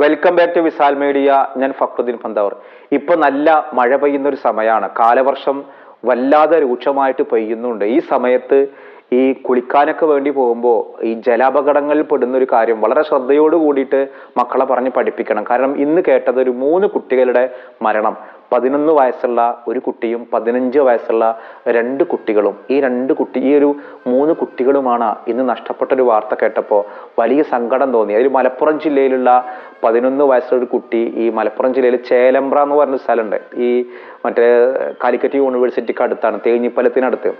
Welcome back to Vishal media ഞാൻ ഫക്രുദ്ദീൻ പന്തവർ. ഇപ്പൊ നല്ല മഴ പെയ്യുന്ന ഒരു സമയമാണ് കാലവർഷം വല്ലാതെ രൂക്ഷമായിട്ട് പെയ്യുന്നുണ്ട്. ഈ സമയത്ത് ഈ കുളിക്കാനൊക്കെ വേണ്ടി പോകുമ്പോൾ ഈ ജലാപകടങ്ങളിൽ പെടുന്ന ഒരു കാര്യം വളരെ ശ്രദ്ധയോട് കൂടിയിട്ട് മക്കളെ പറഞ്ഞ് പഠിപ്പിക്കണം. കാരണം ഇന്ന് കേട്ടത് ഒരു മൂന്ന് കുട്ടികളുടെ മരണം. പതിനൊന്ന് വയസ്സുള്ള ഒരു കുട്ടിയും പതിനഞ്ച് വയസ്സുള്ള രണ്ട് കുട്ടികളും ഈ രണ്ട് കുട്ടി ഈ ഒരു മൂന്ന് കുട്ടികളുമാണ് ഇന്ന് നഷ്ടപ്പെട്ട ഒരു വാർത്ത കേട്ടപ്പോൾ വലിയ സങ്കടം തോന്നി. അതിൽ മലപ്പുറം ജില്ലയിലുള്ള പതിനൊന്ന് വയസ്സുള്ള ഒരു കുട്ടി ഈ മലപ്പുറം ജില്ലയിൽ ചേലമ്പ്ര എന്ന് പറഞ്ഞ സ്ഥലമുണ്ട്. ഈ മറ്റേ കാലിക്കറ്റ് യൂണിവേഴ്സിറ്റിക്ക് അടുത്താണ് തേഞ്ഞിപ്പലത്തിനടുത്ത്.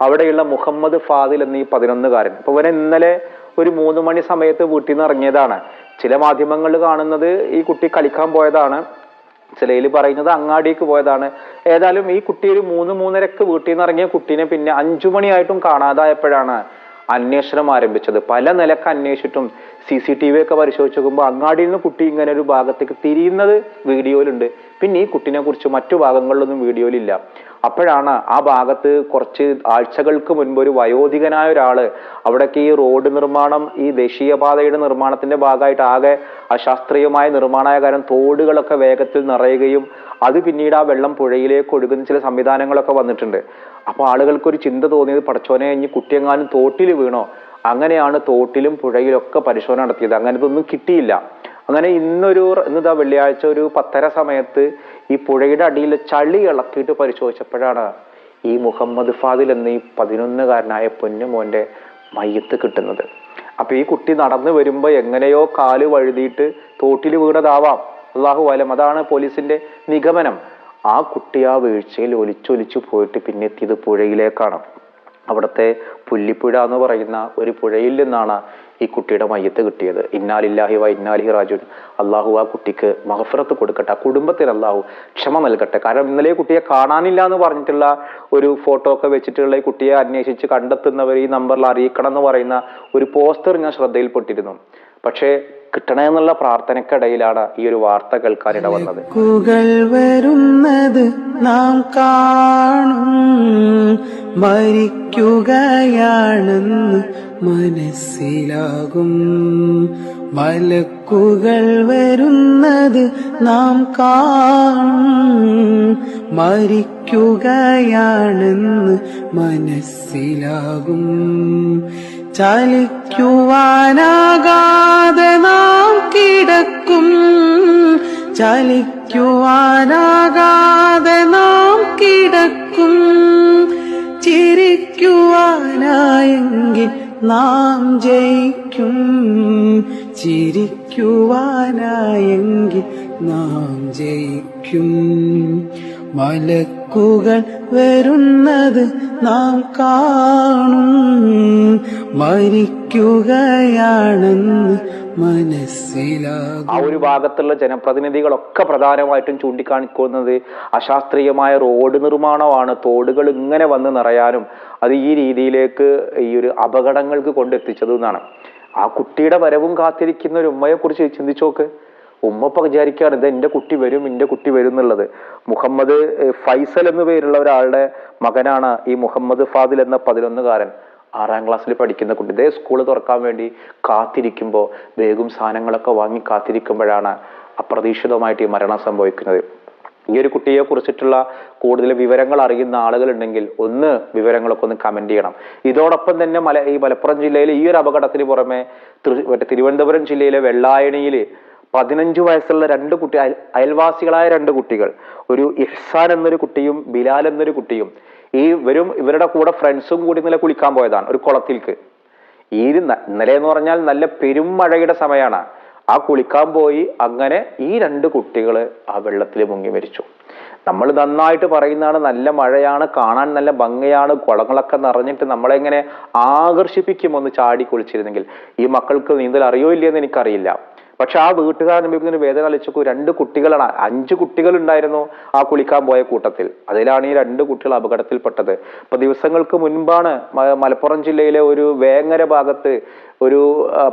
അവിടെയുള്ള മുഹമ്മദ് ഫാദിൽ എന്ന ഈ പതിനൊന്നുകാരൻ. അപ്പൊ ഇവനെ ഇന്നലെ ഒരു മൂന്ന് മണി സമയത്ത് വീട്ടിൽ നിന്ന് ഇറങ്ങിയതാണ്. ചില മാധ്യമങ്ങളിൽ കാണുന്നത് ഈ കുട്ടി കളിക്കാൻ പോയതാണ്. ചിലയിൽ പറയുന്നത് അങ്ങാടിക്ക് പോയതാണ്. ഏതായാലും ഈ കുട്ടി ഒരു മൂന്ന് മൂന്നരക്ക് വീട്ടിൽ നിന്ന് ഇറങ്ങിയ കുട്ടീനെ പിന്നെ അഞ്ചു മണിയായിട്ടും കാണാതായപ്പോഴാണ് അന്വേഷണം ആരംഭിച്ചത്. പല നിലയ്ക്ക് അന്വേഷിച്ചിട്ടും സി സി ടി വി ഒക്കെ പരിശോധിച്ച് നോക്കുമ്പോൾ അങ്ങാടിയിൽ നിന്ന് കുട്ടി ഇങ്ങനെ ഒരു ഭാഗത്തേക്ക് തിരിയുന്നത് വീഡിയോയിലുണ്ട്. പിന്നെ ഈ കുട്ടിനെ കുറിച്ച് മറ്റു ഭാഗങ്ങളിലൊന്നും വീഡിയോയിലില്ല. അപ്പോഴാണ് ആ ഭാഗത്ത് കുറച്ച് ആഴ്ചകൾക്ക് മുൻപ് ഒരു വയോധികനായ ഒരാൾ അവിടേക്ക് ഈ റോഡ് നിർമ്മാണം ഈ ദേശീയപാതയുടെ നിർമ്മാണത്തിന്റെ ഭാഗമായിട്ട് ആകെ അശാസ്ത്രീയമായ നിർമ്മാണമായ കാരണം തോടുകളൊക്കെ വേഗത്തിൽ നിറയുകയും അത് പിന്നീട് ആ വെള്ളം പുഴയിലേക്ക് ഒഴുകുന്ന ചില സംവിധാനങ്ങളൊക്കെ വന്നിട്ടുണ്ട്. അപ്പോൾ ആളുകൾക്ക് ഒരു ചിന്ത തോന്നിയത് പടച്ചോനെ ഇനി കുട്ടിയെങ്ങാനും തോട്ടിൽ വീണോ? അങ്ങനെയാണ് തോട്ടിലും പുഴയിലൊക്കെ പരിശോധന നടത്തിയത്. അങ്ങനെ ഇതൊന്നും കിട്ടിയില്ല. അങ്ങനെ ഇന്നൊരു ഇന്നിതാ വെള്ളിയാഴ്ച ഒരു പത്തര സമയത്ത് ഈ പുഴയുടെ അടിയിൽ ചളി ഇളക്കിയിട്ട് പരിശോധിച്ചപ്പോഴാണ് ഈ മുഹമ്മദ് ഫാദിൽ എന്ന ഈ പതിനൊന്നുകാരനായ പൊന്നുമോന്റെ മയ്യത്ത് കിട്ടുന്നത്. അപ്പൊ ഈ കുട്ടി നടന്നു വരുമ്പോൾ എങ്ങനെയോ കാൽ വഴുതിയിട്ട് തോട്ടിൽ വീണതാവാം. അള്ളാഹു അലം. അതാണ് പോലീസിന്റെ നിഗമനം. ആ കുട്ടി ആ വീഴ്ചയിൽ ഒലിച്ചൊലിച്ചു പോയിട്ട് പിന്നെത്തിയത് പുഴയിലേക്കാണ്. അവിടുത്തെ പുല്ലിപ്പുഴ എന്ന് പറയുന്ന ഒരു പുഴയിൽ നിന്നാണ് ഈ കുട്ടിയുടെ മയ്യത്ത് കിട്ടിയത്. ഇന്നാലില്ലാഹി വ ഇന്നാലിഹി റാജുൻ അള്ളാഹു ആ കുട്ടിക്ക് മഹഫറത്ത് കൊടുക്കട്ടെ ആ കുടുംബത്തിന് അള്ളാഹു ക്ഷമ നൽകട്ടെ. കാരണം ഇന്നലെ കുട്ടിയെ കാണാനില്ല എന്ന് പറഞ്ഞിട്ടുള്ള ഒരു ഫോട്ടോ ഒക്കെ വെച്ചിട്ടുള്ള ഈ കുട്ടിയെ അന്വേഷിച്ച് കണ്ടെത്തുന്നവർ ഈ നമ്പറിൽ അറിയിക്കണം എന്ന് പറയുന്ന ഒരു പോസ്റ്റർ ഞാൻ ശ്രദ്ധയിൽപ്പെട്ടിരുന്നു. പക്ഷേ കിട്ടണമെന്നുള്ള പ്രാർത്ഥനക്കിടയിലാണ് ഈ ഒരു വാർത്ത കേൾക്കാൻ വന്നത്. കുകൾ വരുന്നത് നാം കാണും. മരിക്കുകയാണെന്ന് മനസ്സിലാകും. മലക്കുകൾ വരുന്നത് നാം കാണും. മരിക്കുകയാണെന്ന് മനസ്സിലാകും. ചലിക്കുവാനാകാതെ നാം കിടക്കും. ചലിക്കുവാനാകാതെ നാം കിടക്കും. ചിരിക്കുവാനായെങ്കിൽ നാം ജയിക്കും. ചിരിക്കുവാനായെങ്കിൽ നാം ജയിക്കും. മലക്കുകൾ വരുന്നത് നാം കാണും. മരിക്കുകയാണെന്ന് മനസ്സിലാകും. ആ ഒരു ഭാഗത്തുള്ള ജനപ്രതിനിധികളൊക്കെ പ്രധാനമായിട്ടും ചൂണ്ടിക്കാണിക്കുന്നത് അശാസ്ത്രീയമായ റോഡ് നിർമ്മാണമാണ്. തോടുകൾ ഇങ്ങനെ വന്ന് നിറയാനും അത് ഈ രീതിയിലേക്ക് ഈ ഒരു അപകടങ്ങൾക്ക് കൊണ്ടെത്തിച്ചത് എന്നാണ്. ആ കുട്ടിയുടെ വരവും കാത്തിരിക്കുന്ന ഒരു ഉമ്മയെ കുറിച്ച് ചിന്തിച്ചു നോക്ക്. ഉമ്മ ഇപ്പൊ വിചാരിക്കുകയാണ് ഇത് എന്റെ കുട്ടി വരും എന്റെ കുട്ടി വരും എന്നുള്ളത്. മുഹമ്മദ് ഫൈസൽ എന്നു പേരുള്ള ഒരാളുടെ മകനാണ് ഈ മുഹമ്മദ് ഫാദിൽ എന്ന പതിനൊന്നുകാരൻ. ആറാം ക്ലാസ്സിൽ പഠിക്കുന്ന കുട്ടി. ഇതേ സ്കൂൾ തുറക്കാൻ വേണ്ടി കാത്തിരിക്കുമ്പോൾ വേഗം സാധനങ്ങളൊക്കെ വാങ്ങി കാത്തിരിക്കുമ്പോഴാണ് അപ്രതീക്ഷിതമായിട്ട് ഈ മരണം സംഭവിക്കുന്നത്. ഈ ഒരു കുട്ടിയെ കുറിച്ചിട്ടുള്ള കൂടുതൽ വിവരങ്ങൾ അറിയുന്ന ആളുകളുണ്ടെങ്കിൽ ഒന്ന് വിവരങ്ങളൊക്കെ ഒന്ന് കമന്റ് ചെയ്യണം. ഇതോടൊപ്പം തന്നെ മല ഈ മലപ്പുറം ജില്ലയിലെ ഈ ഒരു അപകടത്തിന് പുറമെ തിരു തിരുവനന്തപുരം ജില്ലയിലെ വെള്ളായണിയിൽ പതിനഞ്ചു വയസ്സുള്ള രണ്ട് കുട്ടി അയൽവാസികളായ രണ്ട് കുട്ടികൾ ഒരു ഇഹ്സാൻ എന്നൊരു കുട്ടിയും ബിലാൽ എന്നൊരു കുട്ടിയും ഈ ഇവരും ഇവരുടെ കൂടെ ഫ്രണ്ട്സും കൂടി ഇന്നലെ കുളിക്കാൻ പോയതാണ് ഒരു കുളത്തിൽക്ക്. ഈ ഇന്നലെ എന്ന് പറഞ്ഞാൽ നല്ല പെരും മഴയുടെ സമയമാണ് ആ കുളിക്കാൻ പോയി അങ്ങനെ ഈ രണ്ട് കുട്ടികൾ ആ വെള്ളത്തിൽ മുങ്ങി മരിച്ചു. നമ്മൾ നന്നായിട്ട് പറയുന്നതാണ് നല്ല മഴയാണ് കാണാൻ നല്ല ഭംഗിയാണ് കുളങ്ങളൊക്കെ നിറഞ്ഞിട്ട് നമ്മളെങ്ങനെ ആകർഷിപ്പിക്കുമെന്ന് ചാടി കുളിച്ചിരുന്നെങ്കിൽ ഈ മക്കൾക്ക് നീന്തൽ അറിയോ ഇല്ലയെന്ന് എനിക്കറിയില്ല. പക്ഷെ ആ വീട്ടുകാരൻ അനുഭവിക്കുന്ന വേദന അലിച്ചൊക്കെ രണ്ട് കുട്ടികളാണ്. അഞ്ച് കുട്ടികൾ ഉണ്ടായിരുന്നു ആ കുളിക്കാൻ പോയ കൂട്ടത്തിൽ. അതിലാണ് ഈ രണ്ട് കുട്ടികൾ അപകടത്തിൽപ്പെട്ടത്. ഇപ്പൊ ദിവസങ്ങൾക്ക് മുൻപാണ് മലപ്പുറം ജില്ലയിലെ ഒരു വേങ്ങര ഭാഗത്ത് ഒരു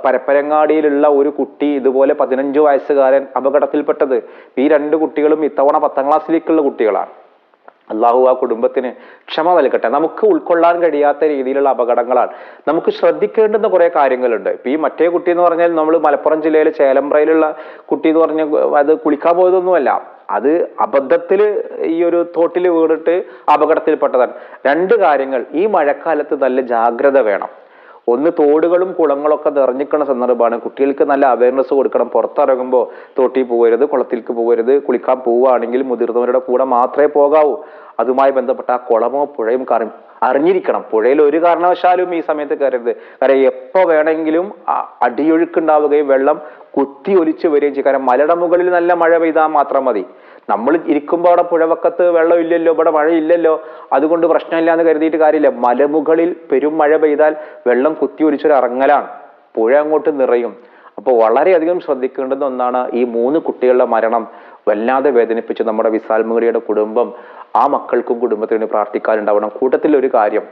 പരപ്പരങ്ങാടിയിലുള്ള ഒരു കുട്ടി ഇതുപോലെ പതിനഞ്ച് വയസ്സുകാരൻ അപകടത്തിൽപ്പെട്ടത്. ഈ രണ്ട് കുട്ടികളും ഇത്തവണ പത്താം ക്ലാസ്സിലേക്കുള്ള കുട്ടികളാണ്. അള്ളാഹു ആ കുടുംബത്തിന് ക്ഷമ നൽകട്ടെ. നമുക്ക് ഉൾക്കൊള്ളാൻ കഴിയാത്ത രീതിയിലുള്ള അപകടങ്ങളാണ്. നമുക്ക് ശ്രദ്ധിക്കേണ്ടുന്ന കുറെ കാര്യങ്ങളുണ്ട്. ഇപ്പൊ ഈ മറ്റേ കുട്ടി എന്ന് പറഞ്ഞാൽ നമ്മൾ മലപ്പുറം ജില്ലയിലെ ചേലമ്പ്രയിലുള്ള കുട്ടി എന്ന് പറഞ്ഞ അത് കുളിക്കാൻ പോയതൊന്നുമല്ല. അത് അബദ്ധത്തിൽ ഈ ഒരു തോട്ടിൽ വീണിട്ട് അപകടത്തിൽപ്പെട്ടതാണ്. രണ്ട് കാര്യങ്ങൾ. ഈ മഴക്കാലത്ത് നല്ല ജാഗ്രത വേണം. ഒന്ന് തോടുകളും കുളങ്ങളൊക്കെ നിറഞ്ഞിക്കുന്ന സന്ദർഭമാണ്. കുട്ടികൾക്ക് നല്ല അവയർനെസ് കൊടുക്കണം. പുറത്തിറങ്ങുമ്പോൾ തോട്ടിൽ പോകരുത് കുളത്തിലേക്ക് പോകരുത് കുളിക്കാൻ പോവുകയാണെങ്കിൽ മുതിർന്നവരുടെ കൂടെ മാത്രമേ പോകാവൂ. അതുമായി ബന്ധപ്പെട്ട ആ കുളമോ പുഴയും കറി അറിഞ്ഞിരിക്കണം. പുഴയിൽ ഒരു കാരണവശാലും ഈ സമയത്ത് കയറരുത്. കാരണം എപ്പോ വേണമെങ്കിലും അടിയൊഴുക്കുണ്ടാവുകയും വെള്ളം കുത്തി ഒലിച്ചു വരികയും ചെയ്യും. കാരണം മലയുടെ മുകളിൽ നല്ല മഴ പെയ്താൽ മാത്രം മതി. നമ്മൾ ഇരിക്കുമ്പോൾ അവിടെ പുഴവക്കത്ത് വെള്ളമില്ലല്ലോ ഇവിടെ മഴ ഇല്ലല്ലോ അതുകൊണ്ട് പ്രശ്നമില്ല എന്ന് കരുതിയിട്ട് കാര്യമില്ല. മലമുകളിൽ പെരും മഴ പെയ്താൽ വെള്ളം കുത്തി ഒലിച്ചൊരു ഇറങ്ങലാണ് പുഴ അങ്ങോട്ട് നിറയും. അപ്പോൾ വളരെയധികം ശ്രദ്ധിക്കേണ്ടുന്ന ഒന്നാണ് ഈ മൂന്ന് കുട്ടികളുടെ മരണം. വല്ലാതെ വേദനിപ്പിച്ച് നമ്മുടെ വിസാൽ മുഗളിയുടെ കുടുംബം ആ മക്കൾക്കും കുടുംബത്തിനും പ്രാർത്ഥിക്കാനുണ്ടാവണം. കൂട്ടത്തിൽ ഒരു കാര്യം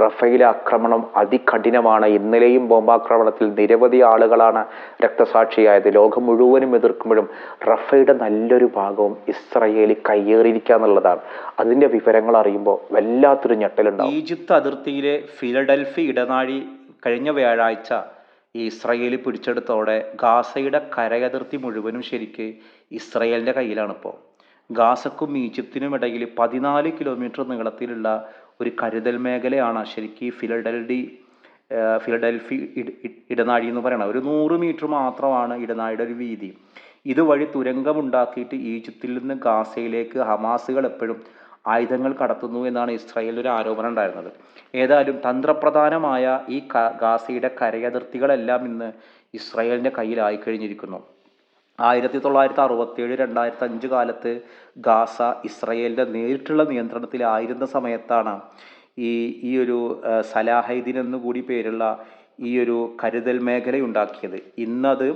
റഫേലെ ആക്രമണം അതികഠിനമാണ്. ഇന്നലെയും ബോംബാക്രമണത്തിൽ നിരവധി ആളുകളാണ് രക്തസാക്ഷിയായത്. ലോകം മുഴുവനും എതിർക്കുമ്പോഴും റഫയുടെ നല്ലൊരു ഭാഗവും ഇസ്രയേലി കയ്യേറിയിരിക്കുക എന്നുള്ളതാണ്. അതിന്റെ വിവരങ്ങൾ അറിയുമ്പോൾ വല്ലാത്തൊരു ഞെട്ടലുണ്ടാവും. ഈജിപ്ത് അതിർത്തിയിലെ ഫിലഡൽഫി ഇടനാഴി കഴിഞ്ഞ വ്യാഴാഴ്ച ഈ ഇസ്രയേൽ പിടിച്ചെടുത്തോടെ ഗാസയുടെ കരയതിർത്തി മുഴുവനും ശരിക്ക് ഇസ്രയേലിന്റെ കയ്യിലാണിപ്പോൾ ഗാസക്കും ഈജിപ്തിനും ഇടയിൽ പതിനാല് കിലോമീറ്റർ നീളത്തിലുള്ള ഒരു കരുതൽ മേഖലയാണ് ശരിക്കും ഈ ഫിലഡൽഡി ഫിലഡൽഫി ഇട- ഇട- ഇടനാഴി എന്ന് പറയണത്. ഒരു നൂറ് മീറ്റർ മാത്രമാണ് ഇടനാഴിയുടെ ഒരു വീതി. ഇതുവഴി തുരങ്കമുണ്ടാക്കിയിട്ട് ഈജിപ്തിൽ നിന്ന് ഗാസയിലേക്ക് ഹമാസുകൾ എപ്പോഴും ആയുധങ്ങൾ കടത്തുന്നു എന്നാണ് ഇസ്രായേലിൽ ഒരു ആരോപണം ഉണ്ടായിരുന്നത്. ഏതായാലും തന്ത്രപ്രധാനമായ ഈ ഗാസയുടെ കരയതിർത്തികളെല്ലാം ഇന്ന് ഇസ്രായേലിന്റെ കയ്യിലായി കഴിഞ്ഞിരിക്കുന്നു. ആയിരത്തി തൊള്ളായിരത്തി അറുപത്തേഴ് രണ്ടായിരത്തി അഞ്ച് കാലത്ത് ഗാസ ഇസ്രയേലിന്റെ നേരിട്ടുള്ള നിയന്ത്രണത്തിലായിരുന്ന സമയത്താണ് ഈ ഈ ഒരു സലാഹൈദിൻ സലാഹൈദീൻ എന്ന് കൂടി പേരുള്ള ഈ ഒരു കരുതൽ മേഖല ഉണ്ടാക്കിയത്. ഇന്നത്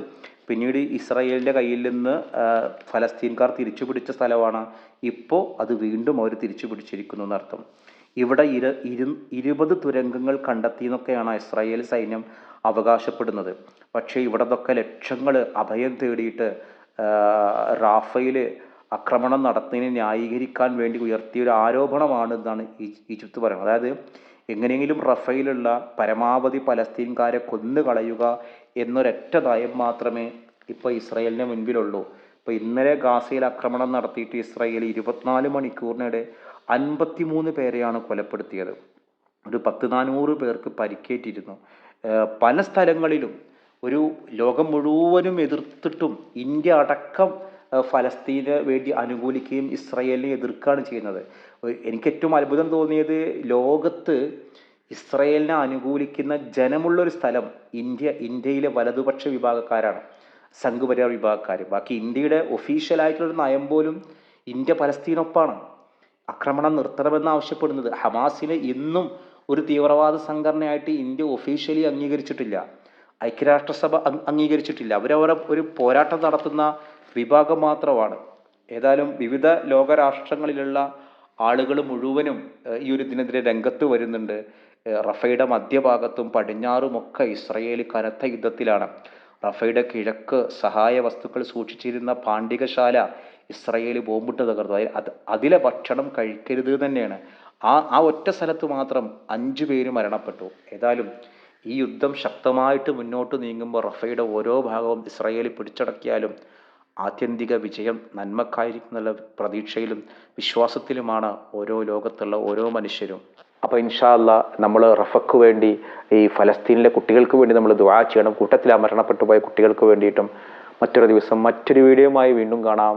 പിന്നീട് ഇസ്രയേലിന്റെ കയ്യിൽ നിന്ന് ഫലസ്തീൻകാർ തിരിച്ചു പിടിച്ച സ്ഥലമാണ്. ഇപ്പോൾ അത് വീണ്ടും അവർ തിരിച്ചു പിടിച്ചിരിക്കുന്നു എന്നർത്ഥം. ഇവിടെ ഇര ഇരു ഇരുപത് തുരങ്കങ്ങൾ കണ്ടെത്തി എന്നൊക്കെയാണ് ഇസ്രായേൽ സൈന്യം അവകാശപ്പെടുന്നത്. പക്ഷേ ഇവിടെ നിന്നൊക്കെ ലക്ഷങ്ങൾ അഭയം തേടിയിട്ട് റാഫയിൽ ആക്രമണം നടത്തുന്നതിനെ ന്യായീകരിക്കാൻ വേണ്ടി ഉയർത്തിയ ഒരു ആരോപണമാണ് എന്നാണ് ഈജിപ്ത് പറയുന്നത്. അതായത് എങ്ങനെയെങ്കിലും റഫയിലുള്ള പരമാവധി പലസ്തീൻകാരെ കൊന്നുകളയുക എന്നൊരൊറ്റ നയം മാത്രമേ ഇപ്പോൾ ഇസ്രയേലിന് മുൻപിലുള്ളൂ. ഇപ്പോൾ ഇന്നലെ ഗാസയിൽ ആക്രമണം നടത്തിയിട്ട് ഇസ്രയേൽ ഇരുപത്തിനാല് മണിക്കൂറിനിടെ അൻപത്തിമൂന്ന് പേരെയാണ് കൊലപ്പെടുത്തിയത്. ഒരു പത്ത് നാനൂറ് പേർക്ക് പരിക്കേറ്റിരുന്നു. പല സ്ഥലങ്ങളിലും ഒരു ലോകം മുഴുവനും എതിർത്തിട്ടും ഇന്ത്യ അടക്കം ഫലസ്തീന് വേണ്ടി അനുകൂലിക്കുകയും ഇസ്രയേലിനെ എതിർക്കുകയാണ് ചെയ്യുന്നത്. എനിക്ക് ഏറ്റവും അത്ഭുതം തോന്നിയത് ലോകത്ത് ഇസ്രയേലിനെ അനുകൂലിക്കുന്ന ജനമുള്ളൊരു സ്ഥലം ഇന്ത്യ ഇന്ത്യയിലെ വലതുപക്ഷ വിഭാഗക്കാരാണ് സംഘപരിവാർ വിഭാഗക്കാർ ബാക്കി ഇന്ത്യയുടെ ഒഫീഷ്യലായിട്ടുള്ളൊരു നയം പോലും ഇന്ത്യ പലസ്തീനൊപ്പാണ് ആക്രമണം നിർത്തണമെന്ന് ആവശ്യപ്പെടുന്നത് ഹമാസിനെ ഇന്നും ഒരു തീവ്രവാദ സംഘടനയായിട്ട് ഇന്ത്യ ഒഫീഷ്യലി അംഗീകരിച്ചിട്ടില്ല. ഐക്യരാഷ്ട്രസഭ അംഗീകരിച്ചിട്ടില്ല. അവരവരെ ഒരു പോരാട്ടം നടത്തുന്ന വിഭാഗം മാത്രമാണ്. ഏതായാലും വിവിധ ലോകരാഷ്ട്രങ്ങളിലുള്ള ആളുകൾ മുഴുവനും ഈ ഒരു ഇതിനെതിരെ രംഗത്ത് വരുന്നുണ്ട്. റഫയുടെ മധ്യഭാഗത്തും പടിഞ്ഞാറുമൊക്കെ ഇസ്രയേൽ കനത്ത യുദ്ധത്തിലാണ്. റഫയുടെ കിഴക്ക് സഹായ വസ്തുക്കൾ സൂക്ഷിച്ചിരുന്ന പാണ്ഡികശാല ഇസ്രയേൽ ബോംബിട്ട് തകർത്തു അത് അതിലെ ഭക്ഷണം കഴിക്കരുത് തന്നെയാണ്. ആ ആ ഒറ്റ സ്ഥലത്ത് മാത്രം അഞ്ചു പേര് മരണപ്പെട്ടു. ഏതായാലും ഈ യുദ്ധം ശക്തമായിട്ട് മുന്നോട്ട് നീങ്ങുമ്പോൾ റഫയുടെ ഓരോ ഭാഗവും ഇസ്രയേൽ പിടിച്ചടക്കിയാലും ആത്യന്തിക വിജയം നന്മക്കായിരിക്കും എന്നുള്ള പ്രതീക്ഷയിലും വിശ്വാസത്തിലുമാണ് ഓരോ ലോകത്തുള്ള ഓരോ മനുഷ്യരും. അപ്പൊ ഇൻഷാല്ല നമ്മൾ റഫക്ക് വേണ്ടി ഈ ഫലസ്തീനിലെ കുട്ടികൾക്ക് വേണ്ടി നമ്മൾ ദുവാ ചെയ്യണം. കൂട്ടത്തിൽ ആ മരണപ്പെട്ടു പോയ കുട്ടികൾക്ക് വേണ്ടിയിട്ടും മറ്റൊരു ദിവസം മറ്റൊരു വീഡിയോയുമായി വീണ്ടും കാണാം.